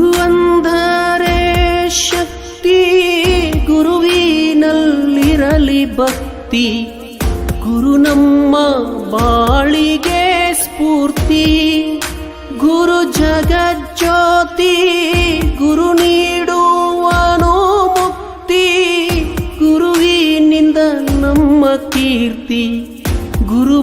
ಗುರು ಅಂದರೆ ಶಕ್ತಿ ಗುರುವಿನಲ್ಲಿರಲಿ ಭಕ್ತಿ. ಗುರು ನಮ್ಮ ಬಾಳಿಗೆ ಸ್ಫೂರ್ತಿ. ಗುರು ಜಗಜ್ಯೋತಿ, ಗುರು ನೀಡುವನು ಮುಕ್ತಿ. ಗುರುವಿನಿಂದ ನಮ್ಮ ಕೀರ್ತಿ. ಗುರು